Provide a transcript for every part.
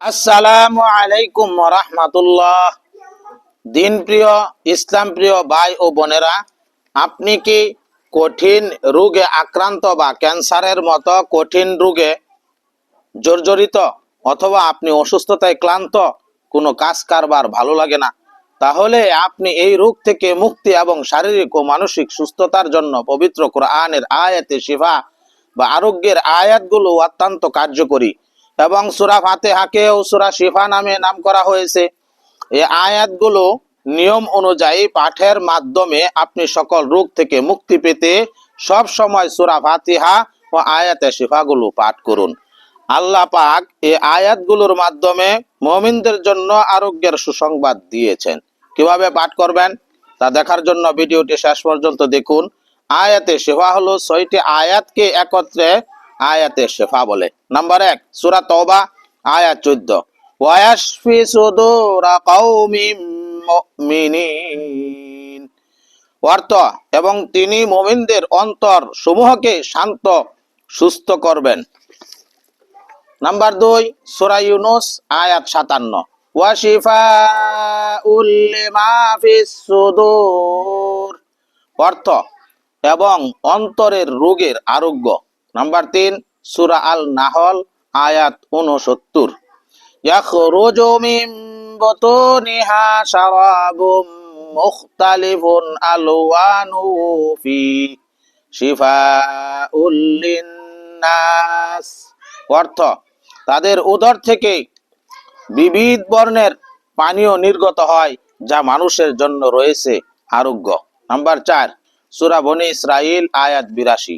আসসালামু আলাইকুম রহমাতুল্লাহ। দিন প্রিয়, ইসলাম প্রিয় ভাই ও বোনেরা, আপনি কি কঠিন রোগে আক্রান্ত বা ক্যান্সারের মতো কঠিন রোগে জর্জরিত অথবা আপনি অসুস্থতায় ক্লান্ত, কোনো কাজ কারবার ভালো লাগে না? তাহলে আপনি এই রোগ থেকে মুক্তি এবং শারীরিক ও মানসিক সুস্থতার জন্য পবিত্র কোরআনের আয়াতে শিফা বা আরোগ্যের আয়াতগুলো অত্যন্ত কার্যকরী। এবং সুরা ফাতেহাকে ও সুরা শিফা নামে নাম করা হয়েছে। এই আয়াতগুলো নিয়ম অনুযায়ী পাঠের মাধ্যমে আপনি সকল রোগ থেকে মুক্তি পেতে সব সময় সুরা ফাতিহা ও আয়াতে শিফাগুলো পাঠ করুন। আল্লাহ পাক এই আয়াতগুলোর মাধ্যমে মমিনদের জন্য আরোগ্যের সুসংবাদ দিয়েছেন। কীভাবে পাঠ করবেন? তা দেখার জন্য ভিডিওটি শেষ পর্যন্ত দেখুন। আয়াতে শিফা হলো ছয়টি আয়াতকে একত্রে আয়াতে শেফা বলে। নাম্বার এক, সুরা তওবা, আয়াত চোদ্দ। ওয়াশফি সুদুরা কওমিম মুমিনিন। অর্থ, এবং তিনি মুমিনদের অন্তর সমূহকে শান্ত, সুস্থ করবেন। নাম্বার দুই, সুরা ইউনুস, আয়াত সাতান্ন। ওয়াশিফা উল্লিমা সুদূর। অর্থ, এবং অন্তরের রোগের আরোগ্য। নাম্বার তিন সুরা আল নাহল আয়াত উনসত্তর يخرج من بطونها شراب مختلف ألوانه فيه شفاء للناس অর্থ তাদের উদর থেকে বিবিধ বর্ণের পানীয় নির্গত হয় যা মানুষের জন্য রয়েছে আরোগ্য নাম্বার চার সুরা বনি ইসরাইল আয়াত বিরাশি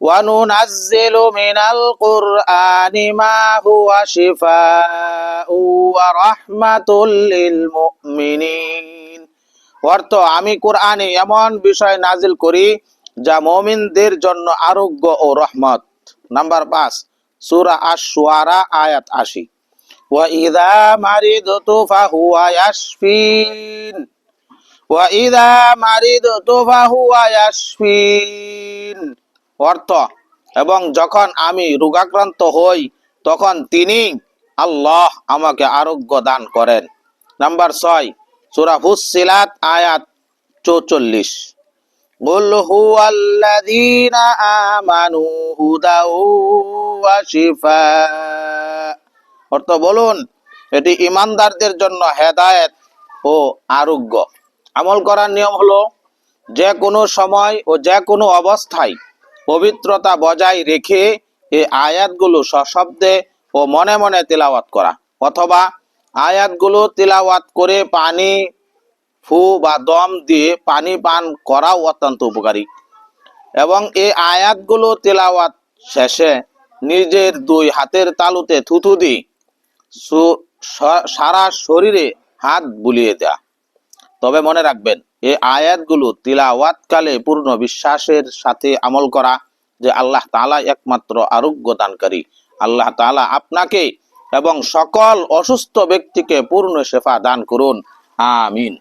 وننزل من القرآن ما هو شفاء ورحمة للمؤمنين অর্থ আমি কোরআনে এমন বিষয় নাজিল করি যা মমিনদের জন্য আরোগ্য ও রহমত নাম্বার পাঁচ সুরা আশ-শুআরা আয়াত আশি وإذا مرضت فهو يشفين وإذا مرضت فهو يشفين অর্থ এবং যখন আমি রোগাক্রান্ত হই তখন তিনি আল্লাহ আমাকে আরোগ্য দান করেন নাম্বার ছয় সুরা ফুসিলাত আয়াত চৌচল্লিশ قل هو الذين آمنوا هدى وشفاء অর্থ বলুন এটি ইমানদারদের জন্য হেদায়েত ও আরোগ্য আমল করার নিয়ম হলো যে কোনো সময় ও যে কোনো অবস্থায় পবিত্রতা বজায় রেখে এই আয়াতগুলো সশব্দে ও মনে মনে তেলাওয়াত করা। অথবা আয়াতগুলো তেলাওয়াত করে পানি, ফু বা দম দিয়ে পানি পান করাও অত্যন্ত উপকারী। এবং এই আয়াতগুলো তেলাওয়াত শেষে নিজের দুই হাতের তালুতে থুথু দি সারা শরীরে হাত বুলিয়ে দেয়া। তবে মনে রাখবেন এই আয়াতগুলো তিলাওয়াতকালে পূর্ণ বিশ্বাসের সাথে আমল করা যে আল্লাহ তালা একমাত্র আরোগ্য দানকারী আল্লাহ তালা আপনাকে এবং সকল অসুস্থ ব্যক্তিকে পূর্ণ সেফা দান করুন। আমিন।